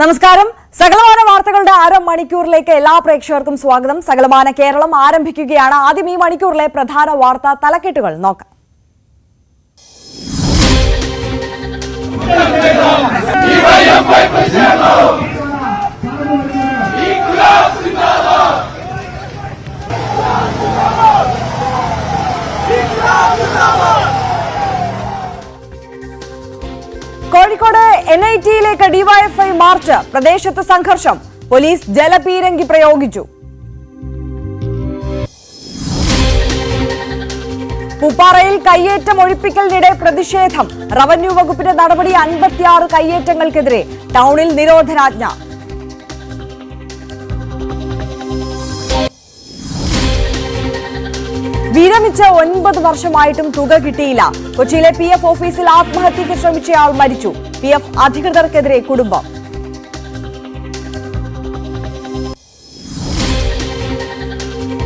നമസ്കാരം. സകലമാന വാർത്തകളുടെ അര മണിക്കൂറിലേക്ക് എല്ലാ പ്രേക്ഷകർക്കും സ്വാഗതം. സകലമാന കേരളം ആരംഭിക്കുകയാണ്. ആദ്യം ഈ മണിക്കൂറിലെ പ്രധാന വാർത്താ തലക്കെട്ടുകൾ. നോക്കാം. കോഴിക്കോട് എൻ ഐ ടിയിലേക്ക് ഡിവൈഎഫ്ഐ മാർച്ച് പ്രദേശത്ത് സംഘർഷം. പോലീസ് ജലപീരങ്കി പ്രയോഗിച്ചു. പൂപ്പാറയിൽ കയ്യേറ്റം ഒഴിപ്പിക്കലിനിടെ പ്രതിഷേധം. റവന്യൂ വകുപ്പിന്റെ നടപടി അൻപത്തിയാറ് കയ്യേറ്റങ്ങൾക്കെതിരെ ടൗണിൽ നിരോധനാജ്ഞ. വിരമിച്ച് ഒൻപത് വർഷമായിട്ടും തുക കിട്ടിയില്ല. കൊച്ചിയിലെ പി എഫ് ഓഫീസിൽ ആത്മഹത്യയ്ക്ക് ശ്രമിച്ചയാൾ മരിച്ചു. പി എഫ് അധികൃതർക്കെതിരെ കുടുംബം.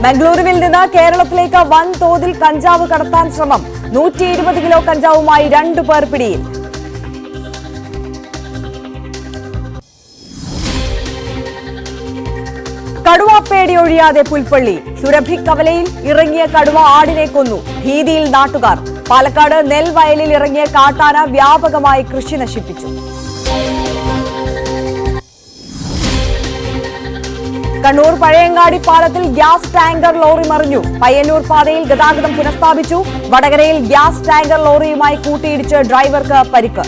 ബംഗളൂരുവിൽ നിന്ന് കേരളത്തിലേക്ക് വൻതോതിൽ കഞ്ചാവ് കടത്താൻ ശ്രമം. നൂറ്റി ഇരുപത് കിലോ കഞ്ചാവുമായി രണ്ടു പേർ പിടിയിൽ. കടുവ പേടി ഒഴിയാതെ പുൽപ്പള്ളി. സുരഭി കവലയിൽ ഇറങ്ങിയ കടുവ ആടിനെ കൊന്നു. ഭീതിയിൽ നാട്ടുകാർ. പാലക്കാട് നെൽവയലിൽ ഇറങ്ങിയ കാട്ടാന വ്യാപകമായി കൃഷി നശിപ്പിച്ചു. കണ്ണൂർ പഴയങ്ങാടി പാലത്തിൽ ഗ്യാസ് ടാങ്കർ ലോറി മറിഞ്ഞു. പയ്യന്നൂർ പാതയിൽ ഗതാഗതം പുനഃസ്ഥാപിച്ചു. വടകരയിൽ ഗ്യാസ് ടാങ്കർ ലോറിയുമായി കൂട്ടിയിടിച്ച് ഡ്രൈവർക്ക് പരിക്ക്.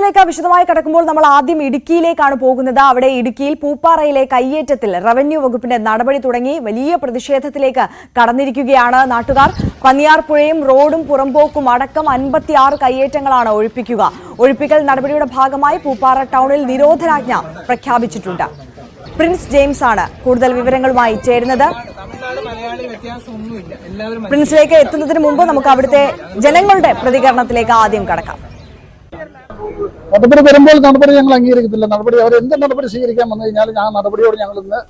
കേരളത്തിലേക്ക് വിശദമായി കടക്കുമ്പോൾ നമ്മൾ ആദ്യം ഇടുക്കിയിലേക്കാണ് പോകുന്നത്. അവിടെ ഇടുക്കിയിൽ പൂപ്പാറയിലെ കയ്യേറ്റത്തിൽ റവന്യൂ വകുപ്പിന്റെ നടപടി തുടങ്ങി വലിയ പ്രതിഷേധത്തിലേക്ക് കടന്നിരിക്കുകയാണ് നാട്ടുകാർ. പന്നിയാർപ്പുഴയും റോഡും പുറമ്പോക്കും അടക്കം അൻപത്തിയാറ് കയ്യേറ്റങ്ങളാണ് ഒഴിപ്പിക്കുക. ഒഴിപ്പിക്കൽ നടപടിയുടെ ഭാഗമായി പൂപ്പാറ ടൗണിൽ നിരോധനാജ്ഞ പ്രഖ്യാപിച്ചിട്ടുണ്ട്. പ്രിൻസ് ജെയിംസ് ആണ് കൂടുതൽ വിവരങ്ങളുമായി ചേരുന്നത്. പ്രിൻസിലേക്ക് എത്തുന്നതിന് മുമ്പ് നമുക്ക് അവിടുത്തെ ജനങ്ങളുടെ പ്രതികരണത്തിലേക്ക് ആദ്യം കടക്കാം. നടപടി വരുമ്പോൾ നടപടി ഞങ്ങൾ അംഗീകരിക്കത്തില്ല. നടപടി അവർ എന്ത് നടപടി സ്വീകരിക്കാൻ വന്നു കഴിഞ്ഞാൽ ആ നടപടിയോട് ഞങ്ങൾ ഇന്ന്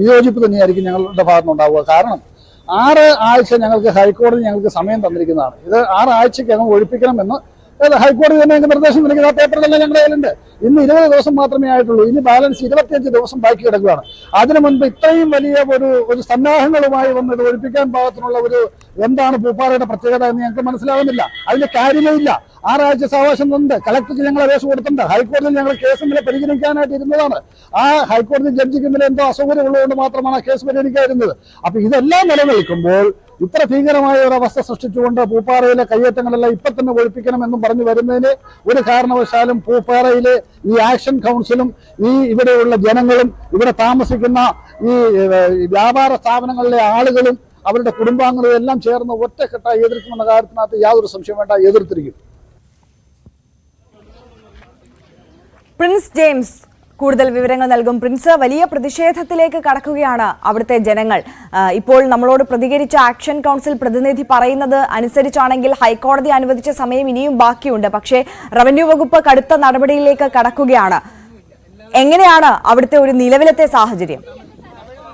വിയോജിപ്പ് തന്നെയായിരിക്കും ഞങ്ങളുടെ ഉണ്ടാവുക. കാരണം ആറ് ആഴ്ച ഞങ്ങൾക്ക് ഹൈക്കോടതി ഞങ്ങൾക്ക് സമയം തന്നിരിക്കുന്നതാണ്. ഇത് ആറ് ആഴ്ചക്കകം ഒഴിപ്പിക്കണമെന്ന് ഹൈക്കോടതി തന്നെ ഞങ്ങൾക്ക് നിർദ്ദേശം നൽകിയത് ആ പേപ്പറിലെല്ലാം ഞങ്ങളുടെ കയ്യിലുണ്ട്. ഇന്ന് ഇരുപത് ദിവസം മാത്രമേ ആയിട്ടുള്ളൂ. ഇനി ബാലൻസ് ഇരുപത്തിയഞ്ച് ദിവസം ബാക്കി കിടക്കുകയാണ്. അതിനു മുൻപ് ഇത്രയും വലിയ ഒരു ഒരു സന്നാഹങ്ങളുമായി വന്ന് ഇത് ഒഴിപ്പിക്കാൻ പാകത്തിനുള്ള ഒരു എന്താണ് പൂപ്പാറയുടെ പ്രത്യേകത എന്ന് ഞങ്ങൾക്ക് മനസ്സിലാവുന്നില്ല. അതിന്റെ കാര്യമേ ഇല്ല. ആറാഴ്ച സാവകാശം ഉണ്ട് കളക്ടർക്ക് ഞങ്ങൾ അപേക്ഷ കൊടുത്തിട്ടുണ്ട്. ഹൈക്കോടതിയിൽ ഞങ്ങൾ കേസ് ഇന്നലെ പരിഗണിക്കാനായിട്ട് ഇരുന്നതാണ്. ആ ഹൈക്കോടതി ജഡ്ജിക്ക് ഇന്നലെ എന്തോ അസൗകര്യം ഉള്ളതുകൊണ്ട് മാത്രമാണ് ആ കേസ് പരിഗണിക്കാതിരുന്നത്. അപ്പൊ ഇതെല്ലാം നിലനിൽക്കുമ്പോൾ ഇത്ര ഭീകരമായ ഒരു അവസ്ഥ സൃഷ്ടിച്ചുകൊണ്ട് പൂപ്പാറയിലെ കയ്യേറ്റങ്ങളെല്ലാം ഇപ്പൊ തന്നെ ഒഴിപ്പിക്കണം ഒഴിപ്പിക്കണമെന്നും പറഞ്ഞു വരുന്നതിന് ഒരു കാരണവശാലും പൂപ്പാറയിലെ ഈ ആക്ഷൻ കൗൺസിലും ഈ ഇവിടെയുള്ള ജനങ്ങളും ഇവിടെ താമസിക്കുന്ന ഈ വ്യാപാര സ്ഥാപനങ്ങളിലെ ആളുകളും അവരുടെ കുടുംബാംഗങ്ങളും എല്ലാം ചേർന്ന് ഒറ്റക്കെട്ടായി എതിർക്കുമെന്ന കാര്യത്തിനകത്ത് യാതൊരു സംശയം വേണ്ട എതിർത്തിരിക്കും. പ്രിൻസ് ജെയിംസ് കൂടുതൽ വിവരങ്ങൾ നൽകും. പ്രിൻസ് വലിയ പ്രതിഷേധത്തിലേക്ക് കടക്കുകയാണ് അവിടുത്തെ ജനങ്ങൾ. ഇപ്പോൾ നമ്മളോട് പ്രതികരിച്ച ആക്ഷൻ കൗൺസിൽ പ്രതിനിധി പറയുന്നത് അനുസരിച്ചാണെങ്കിൽ ഹൈക്കോടതി അനുവദിച്ച സമയം ഇനിയും ബാക്കിയുണ്ട്. പക്ഷേ റവന്യൂ വകുപ്പ് കടുത്ത നടപടിയിലേക്ക് കടക്കുകയാണ്. എങ്ങനെയാണ് അവിടുത്തെ ഒരു നിലവിലത്തെ സാഹചര്യം?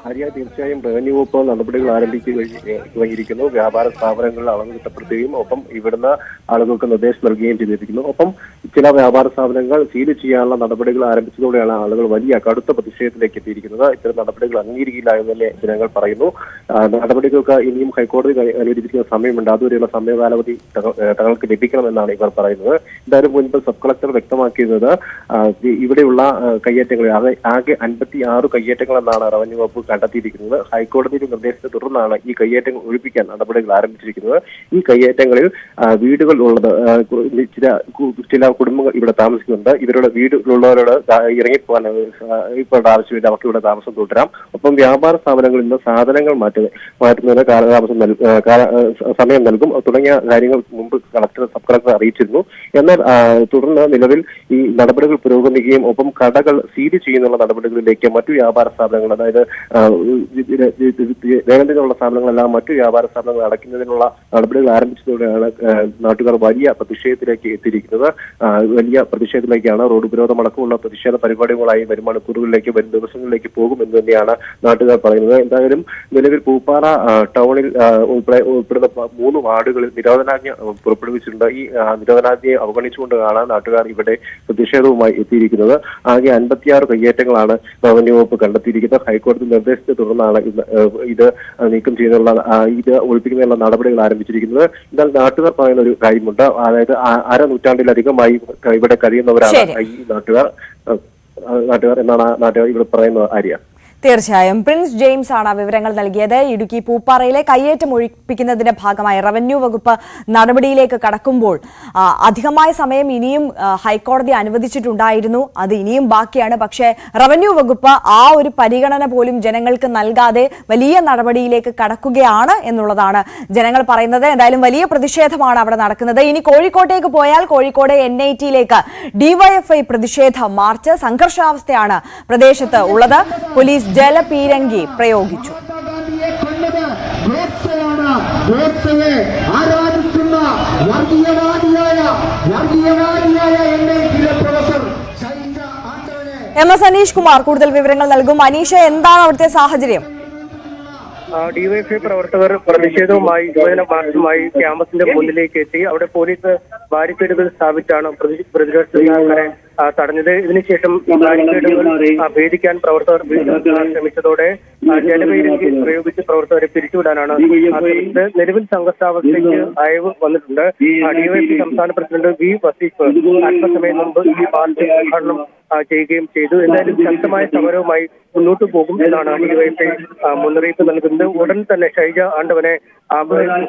ഹരിയ തീർച്ചയായും റവന്യൂ വകുപ്പ് നടപടികൾ ആരംഭിക്കുകയിരിക്കുന്നു വ്യാപാര സ്ഥാപനങ്ങളിൽ അളവ് കിട്ടപ്പെടുത്തുകയും ഒപ്പം ഇവിടുന്ന് ആളുകൾക്ക് നിർദ്ദേശം നൽകുകയും ചെയ്തിരിക്കുന്നു. ഒപ്പം ചില വ്യാപാര സ്ഥാപനങ്ങൾ സീൽ ചെയ്യാനുള്ള നടപടികൾ ആരംഭിച്ചതോടെയാണ് ആളുകൾ വലിയ കടുത്ത പ്രതിഷേധത്തിലേക്ക് എത്തിയിരിക്കുന്നത്. ഇത്തരം നടപടികൾ അംഗീകരിക്കില്ല എന്ന് തന്നെ ജനങ്ങൾ പറയുന്നു. നടപടികൾക്ക് ഇനിയും ഹൈക്കോടതി അനുവദിച്ചിരിക്കുന്ന സമയമുണ്ട്. അതുവരെയുള്ള സമയകാലാവധി തങ്ങൾക്ക് ലഭിക്കണമെന്നാണ് ഇവർ പറയുന്നത്. എന്തായാലും മുൻപ് സബ് കളക്ടർ വ്യക്തമാക്കിയിരുന്നത് ഇവിടെയുള്ള കയ്യേറ്റങ്ങൾ ആകെ അൻപത്തി ആറ് കയ്യേറ്റങ്ങൾ എന്നാണ് റവന്യൂ വകുപ്പ് കണ്ടെത്തിയിരിക്കുന്നത്. ഹൈക്കോടതിയുടെ നിർദ്ദേശത്തെ തുടർന്നാണ് ഈ കയ്യേറ്റങ്ങൾ ഒഴിപ്പിക്കാൻ നടപടികൾ ആരംഭിച്ചിരിക്കുന്നത്. ഈ കയ്യേറ്റങ്ങളിൽ വീടുകൾ ഉള്ളത് ചില ചില കുടുംബങ്ങൾ ഇവിടെ താമസിക്കുന്നുണ്ട്. ഇവരുടെ വീട്ടിലുള്ളവരോട് ദാ ഇറങ്ങിപ്പോകാൻ ഇപ്പോൾ ആവശ്യമില്ല. അവർക്ക് ഇവിടെ താമസം തുടരാം. ഒപ്പം വ്യാപാര സ്ഥാപനങ്ങളിൽ നിന്ന് സാധനങ്ങൾ മാറ്റുക മാറ്റുന്നതിന് കാലതാമസം സമയം നൽകും. തുടങ്ങിയ കാര്യങ്ങൾ മുമ്പ് കളക്ടർ സബ് കളക്ടർ അറിയിച്ചിരുന്നു. എന്നാൽ തുടർന്ന് നിലവിൽ ഈ നടപടികൾ പുരോഗമിക്കുകയും ഒപ്പം കടകൾ സീൽ ചെയ്യുന്നുള്ള നടപടികളിലേക്ക് മറ്റു വ്യാപാര സ്ഥാപനങ്ങൾ അതായത് ദൈനംദിനമുള്ള സ്ഥാപനങ്ങളെല്ലാം മറ്റു വ്യാപാര സ്ഥാപനങ്ങൾ അടയ്ക്കുന്നതിനുള്ള നടപടികൾ ആരംഭിച്ചതോടെയാണ് നാട്ടുകാർ വലിയ പ്രതിഷേധത്തിലേക്ക് എത്തിയിരിക്കുന്നത്. വലിയ പ്രതിഷേധത്തിലേക്കാണ് റോഡ് ഉപരോധം അടക്കമുള്ള പ്രതിഷേധ പരിപാടികളായി വരും മണിക്കൂറുകളിലേക്ക് വരും ദിവസങ്ങളിലേക്ക് പോകും എന്ന് തന്നെയാണ് നാട്ടുകാർ പറയുന്നത്. എന്തായാലും നിലവിൽ പൂപ്പാറ ടൗണിൽ ഉൾപ്പെടുന്ന മൂന്ന് വാർഡുകളിൽ നിരോധനാജ്ഞ പുറപ്പെടുവിച്ചിട്ടുണ്ട്. ഈ നിരോധനാജ്ഞയെ അവഗണിച്ചുകൊണ്ടാണ് നാട്ടുകാർ ഇവിടെ പ്രതിഷേധവുമായി എത്തിയിരിക്കുന്നത്. ആകെ അൻപത്തിയാറ് കയ്യേറ്റങ്ങളാണ് റവന്യൂ വകുപ്പ് കണ്ടെത്തിയിരിക്കുന്നത്. ഹൈക്കോടതി നിർദ്ദേശത്തെ തുടർന്നാണ് ഇത് നീക്കം ചെയ്യുന്നുള്ള ഇത് ഒഴിപ്പിക്കുന്നതിനുള്ള നടപടികൾ ആരംഭിച്ചിരിക്കുന്നത്. എന്നാൽ നാട്ടുകാർ പറയുന്ന ഒരു കാര്യമുണ്ട്. അതായത് അര നൂറ്റാണ്ടിലധികമായി ഇവിടെ കഴിയുന്നവരാണ് ഈ നാട്ടുകാർ. നാട്ടുകാർ എന്നാണ് നാട്ടുകാർ ഇവിടെ പറയുന്നത് ആര്യ? തീർച്ചയായും. പ്രിൻസ് ജെയിംസ് ആണ് വിവരങ്ങൾ നൽകിയത്. ഇടുക്കി പൂപ്പാറയിലെ കയ്യേറ്റം ഒഴിപ്പിക്കുന്നതിന്റെ ഭാഗമായി റവന്യൂ വകുപ്പ് നടപടിയിലേക്ക് കടക്കുമ്പോൾ അധികമായ സമയം ഇനിയും ഹൈക്കോടതി അനുവദിച്ചിട്ടുണ്ടായിരുന്നു. അത് ഇനിയും ബാക്കിയാണ്. പക്ഷേ റവന്യൂ വകുപ്പ് ആ ഒരു പരിഗണന പോലും ജനങ്ങൾക്ക് നൽകാതെ വലിയ നടപടിയിലേക്ക് കടക്കുകയാണ് എന്നുള്ളതാണ് ജനങ്ങൾ പറയുന്നത്. എന്തായാലും വലിയ പ്രതിഷേധമാണ് അവിടെ നടക്കുന്നത്. ഇനി കോഴിക്കോട്ടേക്ക് പോയാൽ കോഴിക്കോട് എൻ ഐ ടിയിലേക്ക് ഡിവൈഎഫ്ഐ പ്രതിഷേധ മാർച്ച് സംഘർഷാവസ്ഥയാണ് പ്രദേശത്ത് ഉള്ളത്. പോലീസ് ജലപീരങ്കി പ്രയോഗിച്ചു. ആരാധിക്കുന്ന വർഗീയവാദിയായ വർഗീയവാദിയായ professor M S Aneesh Kumar കൂടുതൽ വിവരങ്ങൾ നൽകും. അനീഷ എന്താണ് അവിടുത്തെ സാഹചര്യം? ഡിവൈഎഫ്ഐ പ്രവർത്തകർ പ്രതിഷേധവുമായി യുവജന മാർച്ചുമായി ക്യാമ്പസിന്റെ മുന്നിലേക്ക് എത്തി. അവിടെ പോലീസ് ബാരിക്കേഡുകൾ സ്ഥാപിച്ചാണ് പ്രതി- പ്രതിരോധ തടഞ്ഞത്. ഇതിനുശേഷം ഭേദിക്കാൻ പ്രവർത്തകർ ശ്രമിച്ചതോടെ ജലപീരങ്കി പ്രയോഗിച്ച് പ്രവർത്തകരെ പിരിച്ചുവിടാനാണ് നിലവിൽ സംഘർഷാവസ്ഥയ്ക്ക് അയവ് വന്നിട്ടുണ്ട്. ഡിവൈഎഫ്ഐ സംസ്ഥാന പ്രസിഡന്റ് വി വസീഫ് അല്പസമയം മുമ്പ് ഈ പാർട്ടി ഉദ്ഘാടനം ചെയ്യുകയും ചെയ്തു. എന്തായാലും ശക്തമായ സമരവുമായി മുന്നോട്ട് പോകും എന്നാണ് ഡിവൈഎഫ്ഐ മുന്നറിയിപ്പ് നൽകുന്നത്. ഉടൻ തന്നെ ഷൈജ ആണ്ടവനെ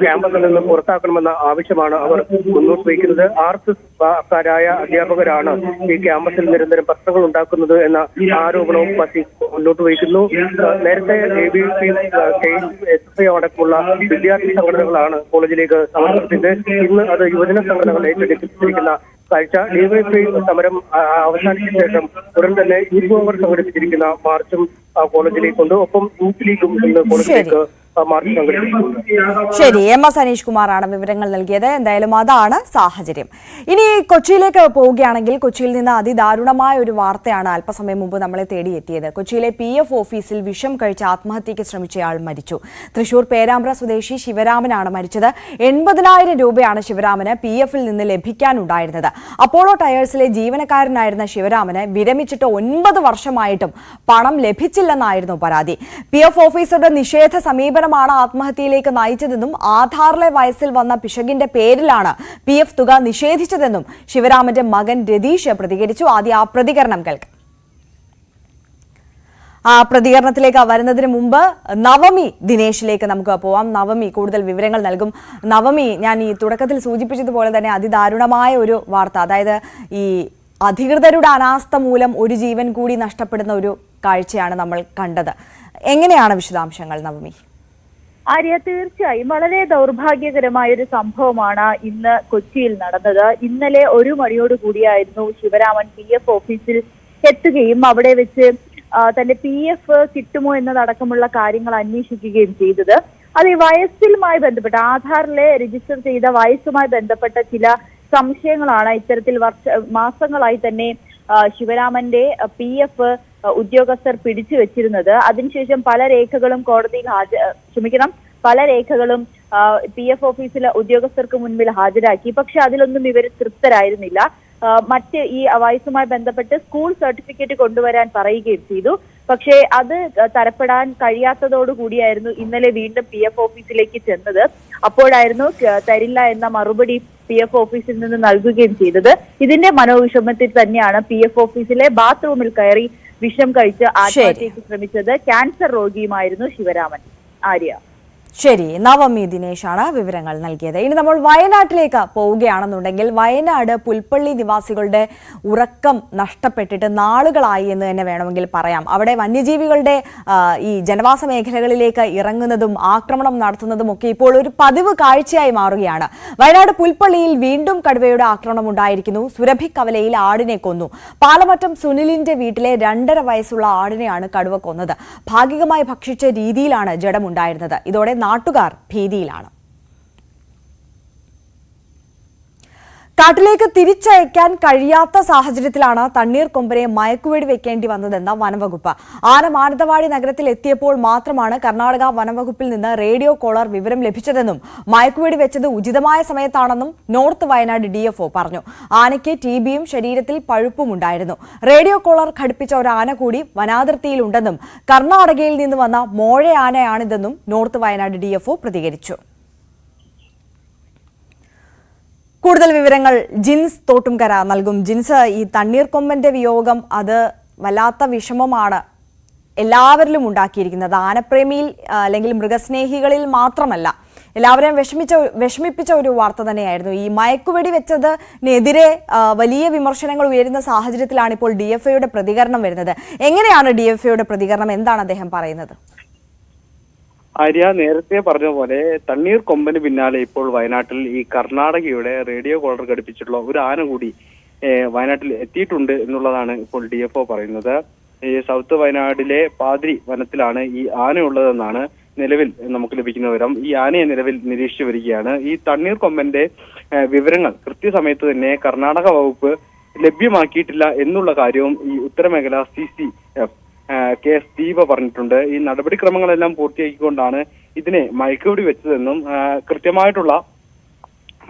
ക്യാമ്പസിൽ നിന്ന് പുറത്താക്കണമെന്ന ആവശ്യമാണ് അവർ മുന്നോട്ട് വയ്ക്കുന്നത്. ആർ എസ് എസ്കാരായ അധ്യാപകരാണ് ഈ ക്യാമ്പസിൽ നിരന്തരം പ്രശ്നങ്ങൾ ഉണ്ടാക്കുന്നത് എന്ന ആരോപണവും പറ്റി മുന്നോട്ട് വയ്ക്കുന്നു. നേരത്തെ A B P S F I അടക്കമുള്ള വിദ്യാർത്ഥി സംഘടനകളാണ് കോളേജിലേക്ക് സമർപ്പിച്ചത്. ഇന്ന് അത് യുവജന സംഘടനകൾ ഏറ്റെടുത്തിരിക്കുന്ന കാഴ്ച ഡിവൈഎഫ്ഐ സമരം അവസാനിച്ച ശേഷം ഉടൻ തന്നെ യൂത്ത് കോൺഗ്രസ് സംഘടിപ്പിച്ചിരിക്കുന്ന മാർച്ചും കോളേജിലേക്കുണ്ട് ഒപ്പം യൂത്ത് ലീഗും ഇന്ന് കോളേജിലേക്ക് മാർച്ച് ശരി എം എസ് അനീഷ് കുമാറാണ് വിവരങ്ങൾ നൽകിയത്. എന്തായാലും അതാണ് സാഹചര്യം. ഇനി കൊച്ചിയിലേക്ക് പോവുകയാണെങ്കിൽ കൊച്ചിയിൽ നിന്ന് അതിദാരുണമായ ഒരു വാർത്തയാണ് അല്പസമയം മുമ്പ് നമ്മളെ തേടിയെത്തിയത്. കൊച്ചിയിലെ പി എഫ് ഓഫീസിൽ വിഷം കഴിച്ച് ആത്മഹത്യയ്ക്ക് ശ്രമിച്ചയാൾ മരിച്ചു. തൃശൂർ പേരാമ്പ്ര സ്വദേശി ശിവരാമനാണ് മരിച്ചത്. എൺപതിനായിരം രൂപയാണ് ശിവരാമന് പി എഫിൽ നിന്ന് ലഭിക്കാനുണ്ടായിരുന്നത്. അപ്പോളോ ടയേഴ്സിലെ ജീവനക്കാരനായിരുന്ന ശിവരാമന് വിരമിച്ചിട്ട് ഒൻപത് വർഷമായിട്ടും പണം ലഭിച്ചില്ലെന്നായിരുന്നു പരാതി. പി എഫ് ഓഫീസറുടെ നിഷേധ സമീപനമാണ് ആത്മഹത്യയിലേക്ക് നയിച്ചതെന്നും ആധാറിലെ വയസ്സിൽ വന്ന പിശകിന്റെ പേരിലാണ് പി എഫ് തുക നിഷേധിച്ചതെന്നും ശിവരാമന്റെ മകൻ രതീഷ് പ്രതികരിച്ചു. ആദ്യ ആ പ്രതികരണം കേൾക്കാം. ആ പ്രതികരണത്തിലേക്ക് വരുന്നതിന് മുമ്പ് നവമി ദിനേശിലേക്ക് നമുക്ക് പോവാം. നവമി കൂടുതൽ വിവരങ്ങൾ നൽകും. നവമി ഞാൻ ഈ തുടക്കത്തിൽ സൂചിപ്പിച്ചതുപോലെ തന്നെ അതിദാരുണമായ ഒരു വാർത്ത അതായത് ഈ അധികൃതരുടെ അനാസ്ഥ മൂലം ഒരു ജീവൻ കൂടി നഷ്ടപ്പെടുന്ന ഒരു കാഴ്ചയാണ് നമ്മൾ കണ്ടത്. എങ്ങനെയാണ് വിശദാംശങ്ങൾ നവമി? ആര്യ തീർച്ചയായും വളരെ ദൗർഭാഗ്യകരമായ ഒരു സംഭവമാണ് ഇന്ന് കൊച്ചിയിൽ നടന്നത്. ഇന്നലെ ഒരു മണിയോട് കൂടിയായിരുന്നു ശിവരാമൻ പി എഫ് ഓഫീസിൽ എത്തുകയും അവിടെ വെച്ച് തന്റെ പി എഫ് കിട്ടുമോ എന്നതടക്കമുള്ള കാര്യങ്ങൾ അന്വേഷിക്കുകയും ചെയ്തത്. അത് ഈ വയസ്സിലുമായി ബന്ധപ്പെട്ട് ആധാറിലെ രജിസ്റ്റർ ചെയ്ത വയസ്സുമായി ബന്ധപ്പെട്ട ചില സംശയങ്ങളാണ് ഇത്തരത്തിൽ വർഷ മാസങ്ങളായി തന്നെ ശിവരാമന്റെ പി എഫ് ഉദ്യോഗസ്ഥർ പിടിച്ചു വെച്ചിരുന്നത്. അതിനുശേഷം പല രേഖകളും കോടതിയിൽ ഹാജ ക്ഷമിക്കണം പല രേഖകളും പി എഫ് ഓഫീസിലെ ഉദ്യോഗസ്ഥർക്ക് മുൻപിൽ ഹാജരാക്കി. പക്ഷെ അതിലൊന്നും ഇവർ തൃപ്തരായിരുന്നില്ല. മറ്റ് ഈ വയസ്സുമായി ബന്ധപ്പെട്ട് സ്കൂൾ സർട്ടിഫിക്കറ്റ് കൊണ്ടുവരാൻ പറയുകയും ചെയ്തു. പക്ഷേ അത് തരപ്പെടാൻ കഴിയാത്തതോടുകൂടിയായിരുന്നു ഇന്നലെ വീണ്ടും പി എഫ് ഓഫീസിലേക്ക് ചെന്നത്. അപ്പോഴായിരുന്നു തരില്ല എന്ന മറുപടി പി എഫ് ഓഫീസിൽ നിന്ന് നൽകുകയും ചെയ്തത്. ഇതിന്റെ മനോവിഷമത്തിൽ തന്നെയാണ് പി എഫ് ഓഫീസിലെ ബാത്റൂമിൽ കയറി വിഷം കഴിച്ച് ആത്മഹത്യക്ക് ശ്രമിച്ചത് ക്യാൻസർ രോഗിയുമായിരുന്നു ശിവരാമൻ ആര്യ. ശരി നവമി ദിനേശാണ് വിവരങ്ങൾ നൽകിയത്. ഇനി നമ്മൾ വയനാട്ടിലേക്ക് പോവുകയാണെന്നുണ്ടെങ്കിൽ വയനാട് പുൽപ്പള്ളി നിവാസികളുടെ ഉറക്കം നഷ്ടപ്പെട്ടിട്ട് നാളുകളായി എന്ന് തന്നെ വേണമെങ്കിൽ പറയാം. അവിടെ വന്യജീവികളുടെ ഈ ജനവാസ മേഖലകളിലേക്ക് ഇറങ്ങുന്നതും ആക്രമണം നടത്തുന്നതും ഒക്കെ ഇപ്പോൾ ഒരു പതിവ് കാഴ്ചയായി മാറുകയാണ്. വയനാട് പുൽപ്പള്ളിയിൽ വീണ്ടും കടുവയുടെ ആക്രമണം ഉണ്ടായിരിക്കുന്നു. സുരഭി കവലയിൽ ആടിനെ കൊന്നു. പാലമറ്റം സുനിലിന്റെ വീട്ടിലെ രണ്ടര വയസ്സുള്ള ആടിനെയാണ് കടുവ കൊന്നത്. ഭാഗികമായി ഭക്ഷിച്ച രീതിയിലാണ് ജഡമുണ്ടായിരുന്നത്. ഇതോടെ നാട്ടുകാർ ഭീതിയിലാണ്. കാട്ടിലേക്ക് തിരിച്ചയക്കാൻ കഴിയാത്ത സാഹചര്യത്തിലാണ് തണ്ണീർ കൊമ്പനെ മയക്കുവെടി വെക്കേണ്ടി വന്നതെന്ന വനംവകുപ്പ്. ആന മാനന്തവാടി നഗരത്തിൽ എത്തിയപ്പോൾ മാത്രമാണ് കർണാടക വനംവകുപ്പിൽ നിന്ന് റേഡിയോ കോളർ വിവരം ലഭിച്ചതെന്നും മയക്കുവെടി വെച്ചത് ഉചിതമായ സമയത്താണെന്നും നോർത്ത് വയനാട് ഡിഎഫ്ഒ പറഞ്ഞു. ആനയ്ക്ക് ടി ശരീരത്തിൽ പഴുപ്പും ഉണ്ടായിരുന്നു. റേഡിയോ കോളർ ഘടിപ്പിച്ച ഒരു ആന കൂടി വനാതിർത്തിയിലുണ്ടെന്നും കർണാടകയിൽ നിന്ന് വന്ന മോഴ ആനയാണിതെന്നും നോർത്ത് വയനാട് ഡിഎഫ്ഒ പ്രതികരിച്ചു. കൂടുതൽ വിവരങ്ങൾ ജിൻസ് തോട്ടുംകര നൽകും. ജിൻസ് ഈ തണ്ണീർക്കൊമ്പന്റെ വിയോഗം അത് വല്ലാത്ത വിഷമമാണ് എല്ലാവരിലും ഉണ്ടാക്കിയിരിക്കുന്നത്. ആനപ്രേമിയിൽ അല്ലെങ്കിൽ മൃഗസ്നേഹികളിൽ മാത്രമല്ല എല്ലാവരെയും വിഷമിച്ച വിഷമിപ്പിച്ച ഒരു വാർത്ത തന്നെയായിരുന്നു. ഈ മയക്കുവെടി വെച്ചതിനെതിരെ വലിയ വിമർശനങ്ങൾ ഉയരുന്ന സാഹചര്യത്തിലാണ് ഇപ്പോൾ ഡി പ്രതികരണം വരുന്നത്. എങ്ങനെയാണ് ഡി പ്രതികരണം? എന്താണ് അദ്ദേഹം പറയുന്നത്? ആര്യ നേരത്തെ പറഞ്ഞ പോലെ തണ്ണീർ കൊമ്പന് പിന്നാലെ ഇപ്പോൾ വയനാട്ടിൽ ഈ കർണാടകയുടെ റേഡിയോ കോളർ ഘടിപ്പിച്ചിട്ടുള്ള ഒരു ആന കൂടി വയനാട്ടിൽ എത്തിയിട്ടുണ്ട് എന്നുള്ളതാണ് ഇപ്പോൾ ഡി എഫ് പറയുന്നത്. ഈ സൗത്ത് വയനാടിലെ പാതിരി വനത്തിലാണ് ഈ ആനയുള്ളതെന്നാണ് നിലവിൽ നമുക്ക് ലഭിക്കുന്ന വിവരം. ഈ ആനയെ നിലവിൽ നിരീക്ഷിച്ചു വരികയാണ്. ഈ തണ്ണീർ കൊമ്പന്റെ വിവരങ്ങൾ കൃത്യസമയത്ത് തന്നെ കർണാടക വകുപ്പ് ലഭ്യമാക്കിയിട്ടില്ല എന്നുള്ള കാര്യവും ഈ ഉത്തരമേഖല C C F K S Deepa പറഞ്ഞിട്ടുണ്ട്. ഈ നടപടിക്രമങ്ങളെല്ലാം പൂർത്തിയാക്കിക്കൊണ്ടാണ് ഇതിനെ മയക്കുപിടി വെച്ചതെന്നും കൃത്യമായിട്ടുള്ള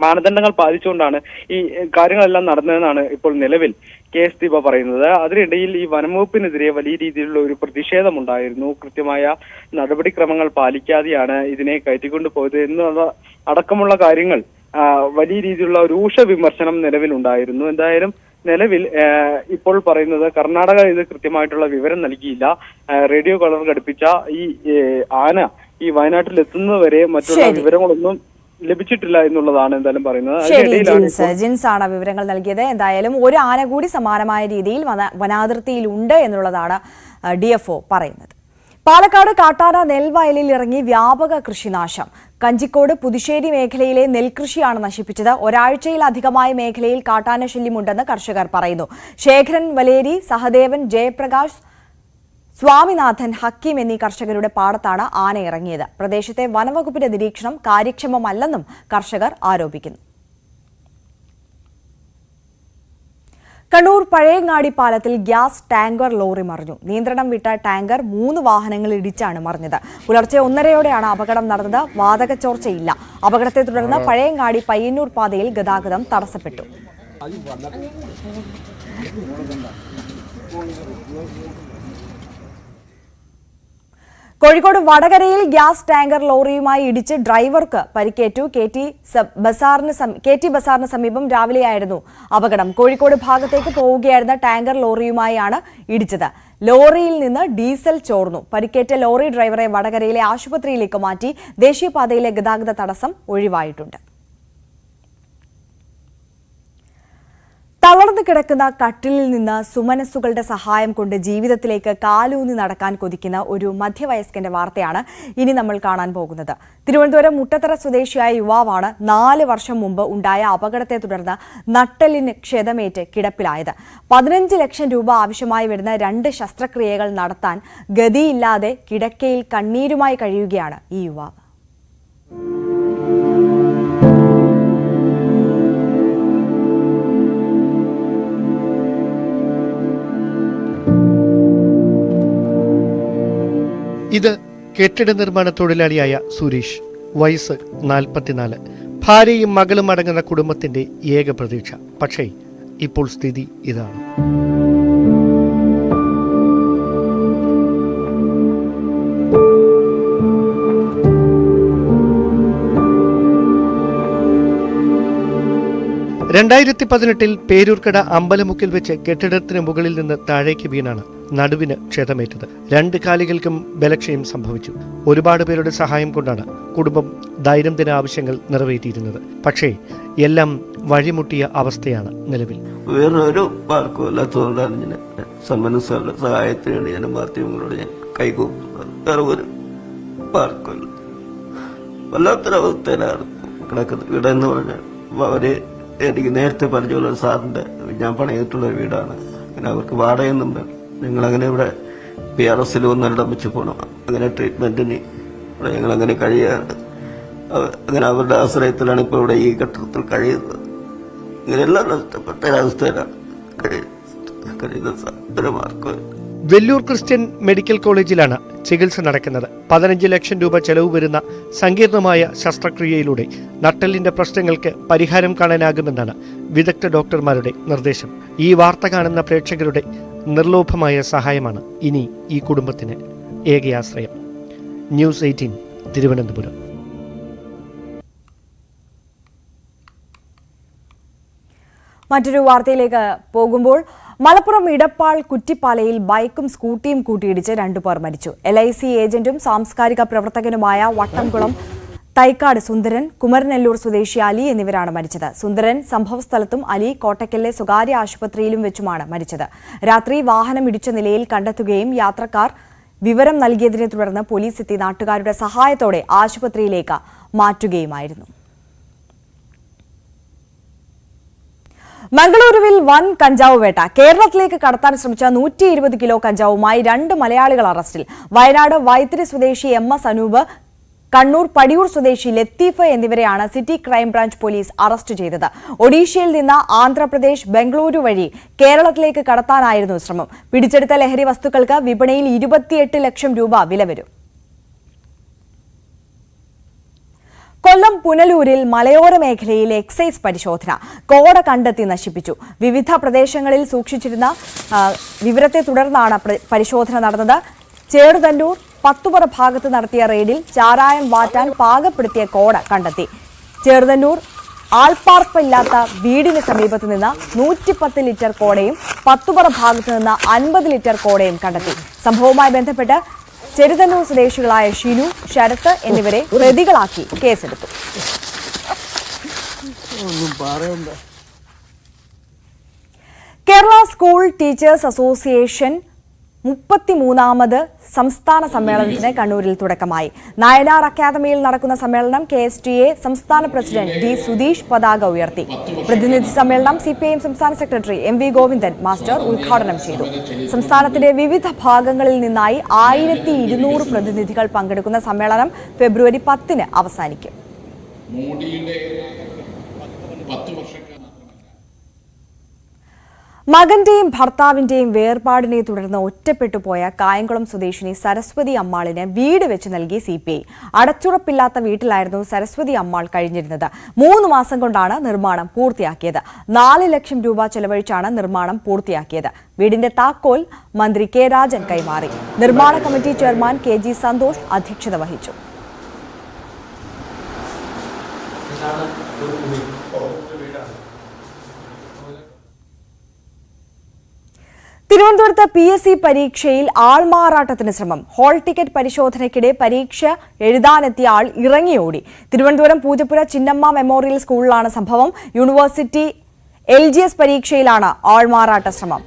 മാനദണ്ഡങ്ങൾ പാലിച്ചുകൊണ്ടാണ് ഈ കാര്യങ്ങളെല്ലാം നടന്നതെന്നാണ് ഇപ്പോൾ നിലവിൽ കെ എസ് ദീപ പറയുന്നത്. അതിനിടയിൽ ഈ വനംവകുപ്പിനെതിരെ വലിയ രീതിയിലുള്ള ഒരു പ്രതിഷേധമുണ്ടായിരുന്നു. കൃത്യമായ നടപടിക്രമങ്ങൾ പാലിക്കാതെയാണ് ഇതിനെ കയറ്റിക്കൊണ്ടു പോയത് എന്നുള്ള അടക്കമുള്ള കാര്യങ്ങൾ വലിയ രീതിയിലുള്ള രൂക്ഷ വിമർശനം നിലവിലുണ്ടായിരുന്നു. എന്തായാലും നിലവിൽ ഇപ്പോൾ പറയുന്നത് കർണാടക ഇത് കൃത്യമായിട്ടുള്ള വിവരം നൽകിയില്ല. റേഡിയോ കളർ ഘടിപ്പിച്ച ഈ ആന ഈ വയനാട്ടിൽ എത്തുന്നതുവരെ മറ്റുള്ള വിവരങ്ങളൊന്നും ലഭിച്ചിട്ടില്ല എന്നുള്ളതാണ് എന്തായാലും പറയുന്നത്. ജിൻസ്. ആണ് വിവരങ്ങൾ നൽകിയത്. എന്തായാലും ഒരു ആന കൂടി സമാനമായ രീതിയിൽ വനാതിർത്തിയിൽ ഉണ്ട് എന്നുള്ളതാണ് ഡി എഫ് പറയുന്നത്. പാലക്കാട് കാട്ടാന നെൽവയലിൽ ഇറങ്ങി വ്യാപക കൃഷിനാശം. കഞ്ചിക്കോട് പുതുശ്ശേരി മേഖലയിലെ നെൽകൃഷിയാണ് നശിപ്പിച്ചത്. ഒരാഴ്ചയിലധികമായ മേഖലയിൽ കാട്ടാന ശല്യമുണ്ടെന്ന് കർഷകർ പറയുന്നു. ശേഖരൻ വലേരി സഹദേവൻ ജയപ്രകാശ് സ്വാമിനാഥൻ ഹക്കീം എന്നീ കർഷകരുടെ പാടത്താണ് ആന ഇറങ്ങിയത്. പ്രദേശത്തെ വനവകുപ്പിന്റെ നിരീക്ഷണം കാര്യക്ഷമമല്ലെന്നും കർഷകർ ആരോപിക്കുന്നു. കണ്ണൂർ പഴയങ്ങാടി പാലത്തിൽ ഗ്യാസ് ടാങ്കർ ലോറി മറിഞ്ഞു. നിയന്ത്രണം വിട്ട ടാങ്കർ മൂന്ന് വാഹനങ്ങൾ ഇടിച്ചാണ് മറിഞ്ഞത്. പുലർച്ചെ ഒന്നരയോടെയാണ് അപകടം നടന്നത്. വാതക ചോർച്ചയില്ല. അപകടത്തെ തുടർന്ന് പഴയങ്ങാടി പയ്യന്നൂർ പാതയിൽ ഗതാഗതം തടസ്സപ്പെട്ടു. കോഴിക്കോട് വടകരയിൽ ഗ്യാസ് ടാങ്കർ ലോറിയുമായി ഇടിച്ച് ഡ്രൈവർക്ക് പരിക്കേറ്റു. കെ ടി ബസാറിന് സമീപം രാവിലെയായിരുന്നു അപകടം. കോഴിക്കോട് ഭാഗത്തേക്ക് പോവുകയായിരുന്ന ടാങ്കർ ലോറിയുമായാണ് ഇടിച്ചത്. ലോറിയിൽ നിന്ന് ഡീസൽ ചോർന്നു. പരിക്കേറ്റ ലോറി ഡ്രൈവറെ വടകരയിലെ ആശുപത്രിയിലേക്ക് മാറ്റി ദേശീയപാതയിലെ ഗതാഗത തടസ്സം ഒഴിവായിട്ടുണ്ട്. തളർന്നു കിടക്കുന്ന കട്ടിലിൽ നിന്ന് സുമനസ്സുകളുടെ സഹായം കൊണ്ട് ജീവിതത്തിലേക്ക് കാലൂന്നി നടക്കാൻ കൊതിക്കുന്ന ഒരു മധ്യവയസ്കന്റെ വാർത്തയാണ് ഇനി നമ്മൾ കാണാൻ പോകുന്നത്. തിരുവനന്തപുരം മുട്ടത്തറ സ്വദേശിയായ യുവാവാണ് നാല് വർഷം മുമ്പ് ഉണ്ടായ അപകടത്തെ തുടർന്ന് നട്ടലിന് ക്ഷതമേറ്റ് കിടപ്പിലായത്. പതിനഞ്ച് ലക്ഷം രൂപ ആവശ്യമായി വരുന്ന രണ്ട് ശസ്ത്രക്രിയകൾ നടത്താൻ ഗതിയില്ലാതെ കിടക്കയിൽ കണ്ണീരുമായി കഴിയുകയാണ് ഈ യുവാവ്. ഇത് കെട്ടിട നിർമ്മാണ തൊഴിലാളിയായ സുരേഷ്. വയസ്സ് നാൽപ്പത്തിനാല്. ഭാര്യയും മകളും അടങ്ങുന്ന കുടുംബത്തിന്റെ ഏക പ്രതീക്ഷ. പക്ഷേ ഇപ്പോൾ സ്ഥിതി ഇതാണ്. രണ്ടായിരത്തി പതിനെട്ടിൽ പേരൂർക്കട അമ്പലമുക്കിൽ വെച്ച് കെട്ടിടത്തിന് മുകളിൽ നിന്ന് താഴേക്ക് വീണാണ് നടുവിന് ക്ഷതമേറ്റത് രണ്ട് കാലികൾക്കും ബലക്ഷയം സംഭവിച്ചു. ഒരുപാട് പേരുടെ സഹായം കൊണ്ടാണ് കുടുംബം ദൈനംദിന ആവശ്യങ്ങൾ നിറവേറ്റിയിരുന്നത്. പക്ഷേ എല്ലാം വഴിമുട്ടിയ അവസ്ഥയാണ് നിലവിൽ. വേറൊരു എനിക്ക് നേരത്തെ പറഞ്ഞ പോലെ സാറിന്റെ ഞാൻ പണിതിട്ടുള്ള വീടാണ്. അവർക്ക് വാടകയൊന്നും വേണം ഞങ്ങൾ അങ്ങനെ ഇവിടെ പി ആർ എസിൽ ഒന്നിടം വെച്ച് പോകണം അങ്ങനെ ട്രീറ്റ്മെന്റിന് ഇവിടെ ഞങ്ങൾ അങ്ങനെ കഴിയുകയാണ് അങ്ങനെ അവരുടെ ആശ്രയത്തിലാണ് ഇപ്പോൾ ഇവിടെ ഈ ഘട്ടത്തിൽ കഴിയുന്നത്. ഇങ്ങനെയെല്ലാം നഷ്ടപ്പെട്ട ഒരവസ്ഥയിലാണ് വെല്ലൂർ ക്രിസ്ത്യൻ മെഡിക്കൽ കോളേജിലാണ് ചികിത്സ നടക്കുന്നത്. പതിനഞ്ച് ലക്ഷം രൂപ ചെലവ് വരുന്ന സങ്കീർണമായ ശസ്ത്രക്രിയയിലൂടെ നട്ടലിന്റെ പ്രശ്നങ്ങൾക്ക് പരിഹാരം കാണാനാകുമെന്നാണ് വിദഗ്ധ ഡോക്ടർമാരുടെ നിർദ്ദേശം. ഈ വാർത്ത കാണുന്ന പ്രേക്ഷകരുടെ നിർലോഭമായ സഹായമാണ് ഇനി ഈ കുടുംബത്തിന് ഏകയാശ്രയം. News eighteen Thiruvananthapuram. മറ്റൊരു വാർത്തയിലേക്ക് പോകുമ്പോൾ മലപ്പുറം ഇടപ്പാൾ കുറ്റിപ്പാലയിൽ ബൈക്കും സ്കൂട്ടിയും കൂട്ടിയിടിച്ച് രണ്ടുപേർ മരിച്ചു. എൽ ഐ സി ഏജന്റും സാംസ്കാരിക പ്രവർത്തകനുമായ വട്ടംകുളം തൈക്കാട് സുന്ദരൻ കുമരനെല്ലൂർ സ്വദേശി അലി എന്നിവരാണ് മരിച്ചത്. സുന്ദരൻ സംഭവസ്ഥലത്തും അലി കോട്ടക്കലിലെ സ്വകാര്യ ആശുപത്രിയിലും വെച്ചുമാണ് മരിച്ചത്. രാത്രി വാഹനം ഇടിച്ച നിലയിൽ കണ്ടെത്തുകയും യാത്രക്കാർ വിവരം നൽകിയതിനെ തുടർന്ന് പോലീസ് എത്തി നാട്ടുകാരുടെ സഹായത്തോടെ ആശുപത്രിയിലേക്ക് മാറ്റുകയുമായിരുന്നു. മംഗളൂരുവിൽ വൻ കഞ്ചാവ് വേട്ട. കേരളത്തിലേക്ക് കടത്താൻ ശ്രമിച്ച നൂറ്റി ഇരുപത് കിലോ കഞ്ചാവുമായി രണ്ട് മലയാളികൾ അറസ്റ്റിൽ. വയനാട് വൈത്തിരി സ്വദേശി എം എസ് അനൂപ് കണ്ണൂർ പടിയൂർ സ്വദേശി ലത്തീഫ് എന്നിവരെയാണ് സിറ്റി ക്രൈംബ്രാഞ്ച് പോലീസ് അറസ്റ്റ് ചെയ്തത്. ഒഡീഷയിൽ നിന്ന് ആന്ധ്രാപ്രദേശ് ബംഗളൂരു വഴി കേരളത്തിലേക്ക് കടത്താനായിരുന്നു ശ്രമം. പിടിച്ചെടുത്ത ലഹരി വസ്തുക്കൾക്ക് വിപണിയിൽ ഇരുപത്തിയെട്ട് ലക്ഷം രൂപ വില വരും. കൊല്ലം പുനലൂരിൽ മലയോര മേഖലയിൽ എക്സൈസ് പരിശോധന കോട കണ്ടെത്തി നശിപ്പിച്ചു. വിവിധ പ്രദേശങ്ങളിൽ സൂക്ഷിച്ചിരുന്ന വിവരത്തെ തുടർന്നാണ് പരിശോധന നടന്നത്. ചേറുതല്ലൂർ പത്തുപറ ഭാഗത്ത് നടത്തിയ റെയ്ഡിൽ ചാരായം വാറ്റാൻ പാകപ്പെടുത്തിയ കോട കണ്ടെത്തി. ചെറുതന്നൂർ ആൾപ്പാർപ്പില്ലാത്ത വീടിന് സമീപത്ത് നിന്ന് നൂറ്റിപ്പത്ത് ലിറ്റർ കോടയും പത്തുപുറ ഭാഗത്ത് നിന്ന് അൻപത് ലിറ്റർ കോടയും കണ്ടെത്തി. സംഭവവുമായി ബന്ധപ്പെട്ട് ചെറുതന്നൂർ സ്വദേശികളായ ഷിനു ശരത്ത് എന്നിവരെ പ്രതികളാക്കി കേസെടുത്തു. കേരള സ്കൂൾ ടീച്ചേഴ്സ് അസോസിയേഷൻ മുപ്പത്തിമൂന്നാമത് സംസ്ഥാന സമ്മേളനത്തിന് കണ്ണൂരിൽ തുടക്കമായി. നായനാർ അക്കാദമിയിൽ നടക്കുന്ന സമ്മേളനം കെ എസ് ടി എ സംസ്ഥാന പ്രസിഡന്റ് ഡി സുധീഷ് പതാക ഉയർത്തി. പ്രതിനിധി സമ്മേളനം സി പി ഐ എം സംസ്ഥാന secretary M V Govindan master ഉദ്ഘാടനം ചെയ്തു. സംസ്ഥാനത്തിന്റെ വിവിധ ഭാഗങ്ങളിൽ നിന്നായി ആയിരത്തി ഇരുന്നൂറ് പ്രതിനിധികൾ പങ്കെടുക്കുന്ന സമ്മേളനം ഫെബ്രുവരി പത്തിന് അവസാനിക്കും. മകന്റെയും ഭർത്താവിന്റെയും വേർപാടിനെ തുടർന്ന് ഒറ്റപ്പെട്ടു പോയ കായംകുളം സ്വദേശിനി സരസ്വതി അമ്മാളിന് വീട് വെച്ച് നൽകി സി പി ഐ. അടച്ചുറപ്പില്ലാത്ത വീട്ടിലായിരുന്നു സരസ്വതി അമ്മാൾ കഴിഞ്ഞിരുന്നത്. മൂന്ന് മാസം കൊണ്ടാണ് നിർമ്മാണം പൂർത്തിയാക്കിയത്. നാല് ലക്ഷം രൂപ ചെലവഴിച്ചാണ് നിർമ്മാണം പൂർത്തിയാക്കിയത്. വീടിന്റെ താക്കോൽ മന്ത്രി കെ രാജൻ കൈമാറി. നിർമ്മാണ committee chairman K G Santhosh അധ്യക്ഷത വഹിച്ചു. തിരുവനന്തപുരത്ത് പി എസ് സി പരീക്ഷയിൽ ആൾമാറാട്ടത്തിന് ശ്രമം. ഹോൾ ടിക്കറ്റ് പരിശോധനയ്ക്കിടെ പരീക്ഷ എഴുതാനെത്തിയ ആൾ ഇറങ്ങിയോടി. തിരുവനന്തപുരം പൂജപ്പുര ചിന്നമ്മ മെമ്മോറിയൽ സ്കൂളിലാണ് സംഭവം. യൂണിവേഴ്സിറ്റി എൽ ജി എസ് പരീക്ഷയിലാണ് ആൾമാറാട്ട ശ്രമം.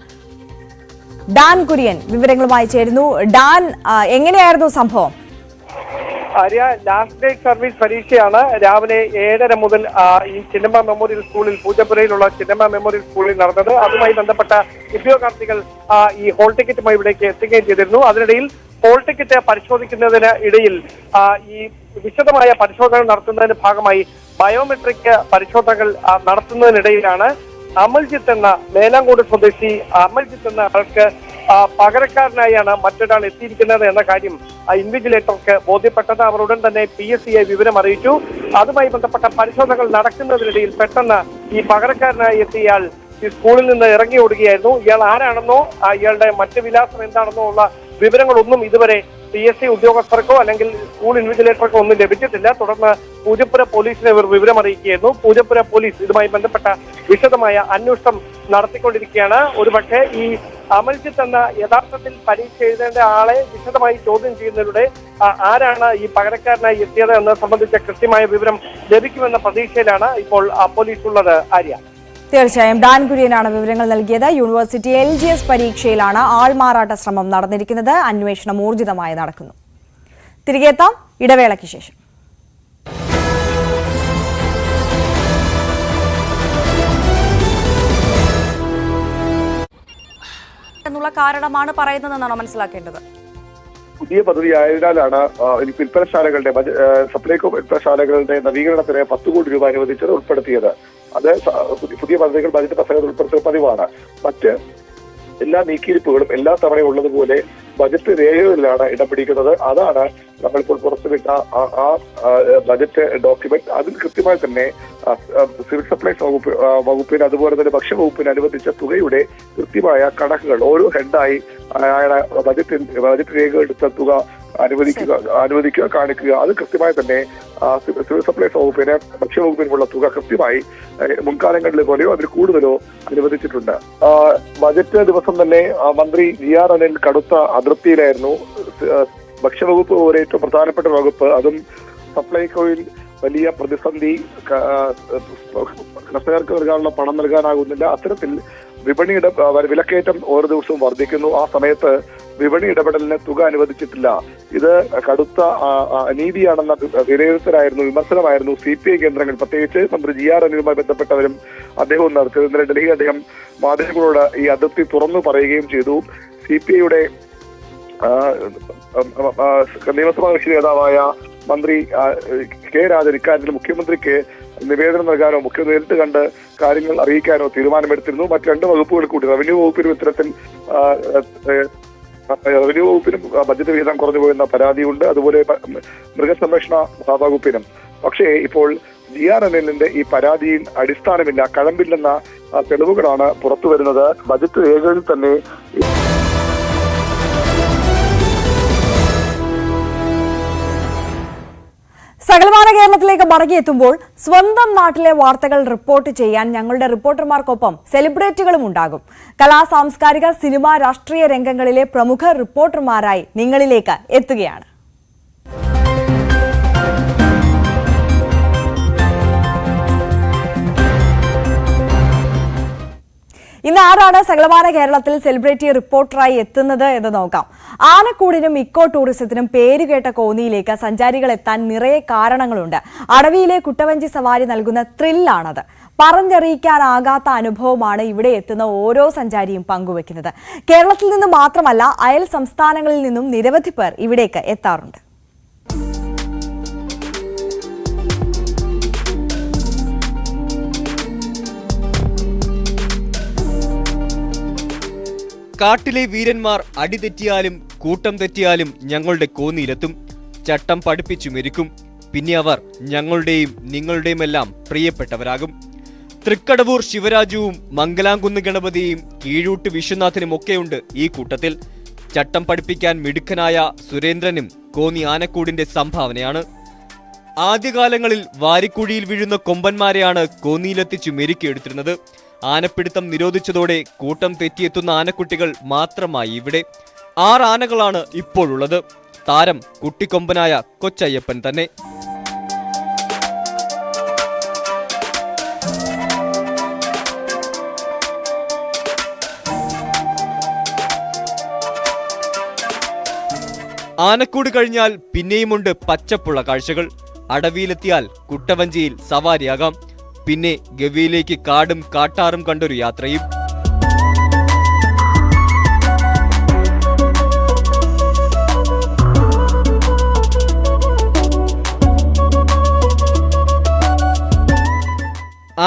ഡാൻ കുര്യൻ വിവരങ്ങളുമായി ചേരുന്നു. ഡാൻ എങ്ങനെയായിരുന്നു സംഭവം? ആര്യ ലാസ്റ്റ് ഡേ സർവീസ് പരീക്ഷയാണ്. രാവിലെ ഏഴര മുതൽ ഈ ചിന്നമ്മ മെമ്മോറിയൽ സ്കൂളിൽ പൂജപ്പുരയിലുള്ള ചിന്നമ്മ മെമ്മോറിയൽ സ്കൂളിൽ നടന്നത്. അതുമായി ബന്ധപ്പെട്ട ഉദ്യോഗാർത്ഥികൾ ഈ ഹോൾ ടിക്കറ്റുമായി ഇവിടേക്ക് എത്തുകയും ചെയ്തിരുന്നു. അതിനിടയിൽ ഹോൾ ടിക്കറ്റ് പരിശോധിക്കുന്നതിന് ഇടയിൽ ഈ വിശദമായ പരിശോധന നടത്തുന്നതിന്റെ ഭാഗമായി ബയോമെട്രിക് പരിശോധനകൾ നടത്തുന്നതിനിടയിലാണ് അമൽജിത്ത് എന്ന മേലാങ്കോട് സ്വദേശി അമൽജിത്ത് എന്ന ആൾക്ക് പകരക്കാരനായാണ് മറ്റൊരാൾ എത്തിയിരിക്കുന്നത് എന്ന കാര്യം ആ ഇൻവിജിലേറ്റർക്ക് ബോധ്യപ്പെട്ടത്. അവർ ഉടൻ തന്നെ പി എസ് സിയെ വിവരം അറിയിച്ചു. അതുമായി ബന്ധപ്പെട്ട പരിശോധനകൾ നടക്കുന്നതിനിടയിൽ പെട്ടെന്ന് ഈ പകരക്കാരനായി എത്തിയ ഈ സ്കൂളിൽ നിന്ന് ഇറങ്ങി ഓടുകയായിരുന്നു. ഇയാൾ ആരാണെന്നോ ഇയാളുടെ മറ്റ് വിലാസം എന്താണെന്നോ ഉള്ള വിവരങ്ങളൊന്നും ഇതുവരെ പി എസ് സി ഉദ്യോഗസ്ഥർക്കോ അല്ലെങ്കിൽ സ്കൂൾ ഇൻവിജിലേറ്റർക്കോ ഒന്നും ലഭിച്ചിട്ടില്ല. തുടർന്ന് പൂജപ്പുര പോലീസിനെ ഇവർ വിവരം അറിയിക്കുകയായിരുന്നു. പൂജപ്പുര പോലീസ് ഇതുമായി ബന്ധപ്പെട്ട വിശദമായ അന്വേഷണം നടത്തിക്കൊണ്ടിരിക്കുകയാണ്. ഒരുപക്ഷെ ഈ അമൽജിത്ത് എന്ന യഥാർത്ഥത്തിൽ പരീക്ഷ എഴുതേണ്ട ആളെ വിശദമായി ചോദ്യം ചെയ്യുന്നതിലൂടെ ആരാണ് ഈ പകരക്കാരനായി എത്തിയത് എന്നത് സംബന്ധിച്ച കൃത്യമായ വിവരം ലഭിക്കുമെന്ന പ്രതീക്ഷയിലാണ് ഇപ്പോൾ പോലീസ് ഉള്ളത് ആര്യ. തീർച്ചയായും ഡാൻ കുര്യനാണ് വിവരങ്ങൾ നൽകിയത്. യൂണിവേഴ്സിറ്റി എൽ ജി എസ് പരീക്ഷയിലാണ് ആൾമാറാട്ട ശ്രമം നടന്നിരിക്കുന്നത്. അന്വേഷണം ഊർജിതമായി നടക്കുന്നു. തിരികെ ഇടവേളയ്ക്ക് ശേഷം. എന്നുള്ള കാരണമാണ് പറയുന്നതെന്നാണോ മനസ്സിലാക്കേണ്ടത്? പുതിയ പദ്ധതി ആയതിനാലാണ് വിൽപ്പനശാലകളുടെ സപ്ലൈകോ വിൽപ്പനശാലകളുടെ നവീകരണത്തിന് പത്ത് കോടി രൂപ അനുവദിച്ചത് ഉൾപ്പെടുത്തിയത്. അത് പുതിയ- പദ്ധതികൾ ബജറ്റ് പ്രസംഗത്തിൽ ഉൾപ്പെടുത്തുക പതിവാണ്. മറ്റ് എല്ലാ നീക്കിയിരിപ്പുകളും എല്ലാ തവണയും ഉള്ളതുപോലെ ബജറ്റ് രേഖകളിലാണ് ഇടം പിടിക്കുന്നത്. അതാണ് നമ്മളിപ്പോൾ പുറത്തുവിട്ട ആ- ബജറ്റ് ഡോക്യുമെന്റ്. അതിൽ കൃത്യമായി തന്നെ സിവിൽ സപ്ലൈസ് വകുപ്പ് വകുപ്പിന് അതുപോലെ തന്നെ ഭക്ഷ്യവകുപ്പിന് അനുവദിച്ച തുകയുടെ കൃത്യമായ കണക്കുകൾ ഓരോ ഹെഡായി അയാളെ ബജറ്റ് ബജറ്റ് രേഖകൾ എടുത്ത തുക അനുവദിക്കുക അനുവദിക്കുക കാണിക്കുക. അത് കൃത്യമായി തന്നെ സിവിൽ സപ്ലൈസ് വകുപ്പിന് ഭക്ഷ്യവകുപ്പിനുമുള്ള തുക കൃത്യമായി മുൻകാലങ്ങളിൽ പോലെയോ അതിൽ കൂടുതലോ അനുവദിച്ചിട്ടുണ്ട്. ബജറ്റ് ദിവസം തന്നെ മന്ത്രി ജി ആർ അനിൽ കടുത്ത അതൃപ്തിയിലായിരുന്നു. ഭക്ഷ്യവകുപ്പ് പോലെ ഏറ്റവും പ്രധാനപ്പെട്ട വകുപ്പ്. അതും സപ്ലൈകോയിൽ വലിയ പ്രതിസന്ധി കർഷകർക്ക് നൽകാനുള്ള പണം നൽകാനാകുന്നില്ല. അത്തരത്തിൽ വിപണിയുടെ വിലക്കയറ്റം ഓരോ ദിവസവും വർദ്ധിക്കുന്നു. ആ സമയത്ത് വിപണി ഇടപെടലിന് തുക അനുവദിച്ചിട്ടില്ല. ഇത് കടുത്ത അനീതിയാണെന്ന വിലയിരുത്തലായിരുന്നു വിമർശനമായിരുന്നു സി പി ഐ കേന്ദ്രങ്ങൾ. പ്രത്യേകിച്ച് മന്ത്രി ജി ആർ അനിലുമായി ബന്ധപ്പെട്ടവരും അദ്ദേഹവും നടത്തിയത് ഇന്നലെ ഡൽഹിയിൽ അദ്ദേഹം മാധ്യമങ്ങളോട് ഈ അതിർത്തി തുറന്നു പറയുകയും ചെയ്തു. സി പി ഐയുടെ നിയമസഭാ കക്ഷി നേതാവായ മന്ത്രി കെ രാജൻ ഇക്കാര്യത്തിൽ മുഖ്യമന്ത്രിക്ക് നിവേദനം നൽകാനോ മുഖ്യ നേരിട്ട് കണ്ട് കാര്യങ്ങൾ അറിയിക്കാനോ തീരുമാനമെടുത്തിരുന്നു. മറ്റ് രണ്ട് വകുപ്പുകൾ കൂടി റവന്യൂ വകുപ്പിനും ഇത്തരത്തിൽ റവന്യൂ വകുപ്പിനും ബജറ്റ് വിഹിതം കുറഞ്ഞു പോയെന്ന പരാതിയുണ്ട്. അതുപോലെ മൃഗസംരക്ഷണ വകുപ്പിനും പക്ഷേ ഇപ്പോൾ ജി ആർ എൻ എല്ലിന്റെ ഈ പരാതിയിൽ അടിസ്ഥാനമില്ല. കഴമ്പില്ലെന്ന തെളിവുകളാണ് പുറത്തു വരുന്നത് ബജറ്റ് രേഖകളിൽ തന്നെ സകലമാന കേരളത്തിലേക്ക് മടങ്ങിയെത്തുമ്പോൾ സ്വന്തം നാട്ടിലെ വാർത്തകൾ റിപ്പോർട്ട് ചെയ്യാൻ ഞങ്ങളുടെ റിപ്പോർട്ടർമാർക്കൊപ്പം സെലിബ്രിറ്റികളും ഉണ്ടാകും. കലാ സാംസ്കാരിക സിനിമ രാഷ്ട്രീയ രംഗങ്ങളിലെ പ്രമുഖ റിപ്പോർട്ടർമാരായി നിങ്ങളിലേക്ക് എത്തുകയാണ്. ആരാണ് സകലമാന കേരളത്തിൽ സെലിബ്രിറ്റി റിപ്പോർട്ടറായി എത്തുന്നത് എന്ന് നോക്കാം. ആനക്കൂടിനും ഇക്കോ ടൂറിസത്തിനും പേരുകേട്ട കോന്നിയിലേക്ക് സഞ്ചാരികൾ എത്താൻ നിറയെ കാരണങ്ങളുണ്ട്. അടവിയിലെ കുട്ടവഞ്ചി സവാരി നൽകുന്ന ത്രില്ലാണത് പറഞ്ഞറിയിക്കാനാകാത്ത അനുഭവമാണ് ഇവിടെ എത്തുന്ന ഓരോ സഞ്ചാരിയും പങ്കുവെക്കുന്നത്. കേരളത്തിൽ നിന്ന് മാത്രമല്ല അയൽ സംസ്ഥാനങ്ങളിൽ നിന്നും നിരവധി പേർ ഇവിടേക്ക് എത്താറുണ്ട്. കാട്ടിലെ വീരന്മാർ അടിതെറ്റിയാലും കൂട്ടം തെറ്റിയാലും ഞങ്ങളുടെ കോന്നിയിലെത്തും. ചട്ടം പഠിപ്പിച്ചു മെരുക്കും. പിന്നെ അവർ ഞങ്ങളുടെയും നിങ്ങളുടെയുമെല്ലാം പ്രിയപ്പെട്ടവരാകും. തൃക്കടവൂർ ശിവരാജുവും മംഗലാംകുന്ന് ഗണപതിയും കീഴൂട്ട് വിശ്വനാഥനും ഒക്കെയുണ്ട് ഈ കൂട്ടത്തിൽ. ചട്ടം പഠിപ്പിക്കാൻ മിടുക്കനായ സുരേന്ദ്രനും കോന്നി ആനക്കൂടിന്റെ സംഭാവനയാണ്. ആദ്യകാലങ്ങളിൽ വാരിക്കുഴിയിൽ വീഴുന്ന കൊമ്പന്മാരെയാണ് കോന്നിയിലെത്തിച്ചു മെരുക്കിയെടുത്തിരുന്നത്. ആനപ്പിടുത്തം നിരോധിച്ചതോടെ കൂട്ടം തെറ്റിയെത്തുന്ന ആനക്കുട്ടികൾ മാത്രമായി ഇവിടെ. ആറ് ആനകളാണ് ഇപ്പോഴുള്ളത് താരം കുട്ടിക്കൊമ്പനായ കൊച്ചയ്യപ്പൻ തന്നെ. ആനക്കൂട് കഴിഞ്ഞാൽ പിന്നെയുമുണ്ട് പച്ചപ്പുള്ള കാഴ്ചകൾ. അടവിയിലെത്തിയാൽ കുട്ടവഞ്ചിയിൽ സവാരിയാകാം. പിന്നെ ഗവിയിലേക്ക് കാടും കാട്ടാറും കണ്ടൊരു യാത്രയും.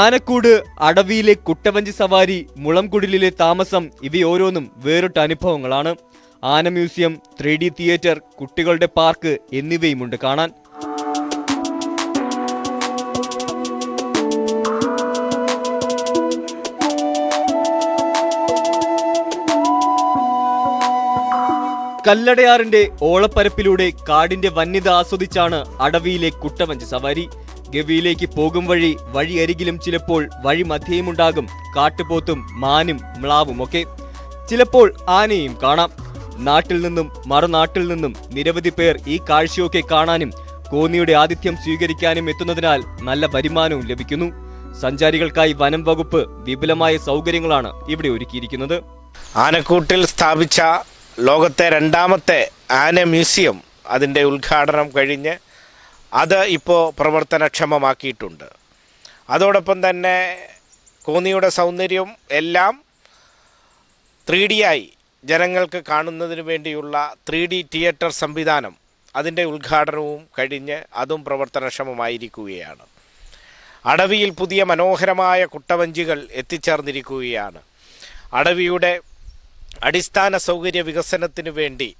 ആനക്കൂട് അടവിയിലെ കുട്ടവഞ്ചി സവാരി മുളംകുടിലിലെ താമസം ഇവയോരോന്നും വേറിട്ട അനുഭവങ്ങളാണ്. ആന മ്യൂസിയം ത്രീ തിയേറ്റർ കുട്ടികളുടെ പാർക്ക് എന്നിവയുമുണ്ട് കാണാൻ. കല്ലടയാറിന്റെ ഓളപ്പരപ്പിലൂടെ കാടിന്റെ വന്യത ആസ്വദിച്ചാണ് അടവിയിലെ കുട്ടവഞ്ചി സവാരി. ഗവിയിലേക്ക് പോകും വഴി വഴിയരികിലും ചിലപ്പോൾ വഴി മധ്യയുമുണ്ടാകും കാട്ടുപോത്തും മാനും മ്ലാവുമൊക്കെ. ചിലപ്പോൾ ആനയും കാണാം. നാട്ടിൽ നിന്നും മറുനാട്ടിൽ നിന്നും നിരവധി പേർ ഈ കാഴ്ചയൊക്കെ കാണാനും കോന്നിയുടെ ആതിഥ്യം സ്വീകരിക്കാനും എത്തുന്നതിനാൽ നല്ല വരുമാനവും ലഭിക്കുന്നു. സഞ്ചാരികൾക്കായി വനം വകുപ്പ് വിപുലമായ സൗകര്യങ്ങളാണ് ഇവിടെ ഒരുക്കിയിരിക്കുന്നത്. ആനക്കൂട്ടിൽ സ്ഥാപിച്ച ലോകത്തെ രണ്ടാമത്തെ ആന മ്യൂസിയം അതിന്റെ ഉദ്ഘാടനം കഴിഞ്ഞ് അത് ഇപ്പോൾ പ്രവർത്തനക്ഷമമാക്കിയിട്ടുണ്ട്. അതോടൊപ്പം തന്നെ കോന്നിയുടെ സൗന്ദര്യം എല്ലാം ത്രീ ആയി ജനങ്ങൾക്ക് കാണുന്നതിന് വേണ്ടിയുള്ള ത്രീ ഡി തിയേറ്റർ സംവിധാനം അതിന്റെ ഉദ്ഘാടനവും കഴിഞ്ഞ് അതും പ്രവർത്തനക്ഷമമായിരിക്കുകയാണ്. അടവിയിൽ പുതിയ മനോഹരമായ കുട്ടവഞ്ചികൾ എത്തിച്ചേർന്നിരിക്കുകയാണ്. അടവിയുടെ അടിസ്ഥാന സൗകര്യ വികസനത്തിന് വേണ്ടി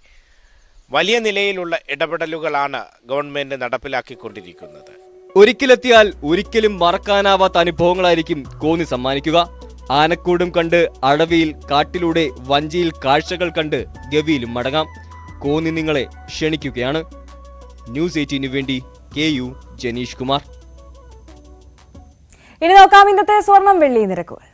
വലിയ നിലയിലുള്ള ഇടപെടലുകളാണ് ഗവൺമെന്റ് നടപ്പിലാക്കിക്കൊണ്ടിരിക്കുന്നത്. ഒരിക്കലെത്തിയാൽ ഒരിക്കലും മറക്കാനാവാത്ത അനുഭവങ്ങളായിരിക്കും കോന്നി സമ്മാനിക്കുക. ആനക്കൂടും കണ്ട് അടവിയിൽ കാട്ടിലൂടെ വഞ്ചിയിൽ കാഴ്ചകൾ കണ്ട് ഗവിയിലും മടങ്ങാം. കോന്നി നിങ്ങളെ ക്ഷണിക്കുകയാണ്. ന്യൂസ് എയ്റ്റീനു വേണ്ടി കെ യു ജനീഷ് കുമാർ. ഇനി നോക്കാം ഇന്നത്തെ സ്വർണം വെള്ളി നിരക്കുകൾ.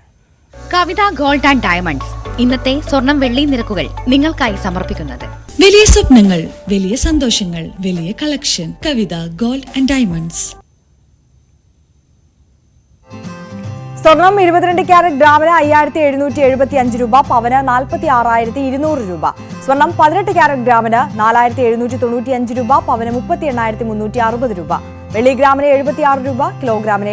Kavitha gold and diamonds. ഇന്നത്തെ സ്വർണം വെള്ളി നിരക്കുകൾ നിങ്ങൾക്കായി സമർപ്പിക്കുന്നത്. വലിയ സ്വപ്നങ്ങൾ വലിയ സന്തോഷങ്ങൾ വലിയ collection Kavitha gold and diamonds. സ്വർണം ഇരുപത്തിരണ്ട് ക്യാരറ്റ് ഗ്രാമിന് അയ്യായിരത്തി എഴുന്നൂറ്റി എഴുപത്തി അഞ്ച് രൂപ പവന് നാൽപ്പത്തി ആറായിരത്തി ഇരുന്നൂറ് രൂപ. സ്വർണം പതിനെട്ട് ക്യാരറ്റ് ഗ്രാമിന് നാലായിരത്തി എഴുന്നൂറ്റി തൊണ്ണൂറ്റി അഞ്ച് രൂപ പവന് മുപ്പത്തി എണ്ണായിരത്തി മുന്നൂറ്റി അറുപത് രൂപ. വെള്ളി ഗ്രാമിന് എഴുപത്തി ആറ് രൂപ കിലോഗ്രാമിന്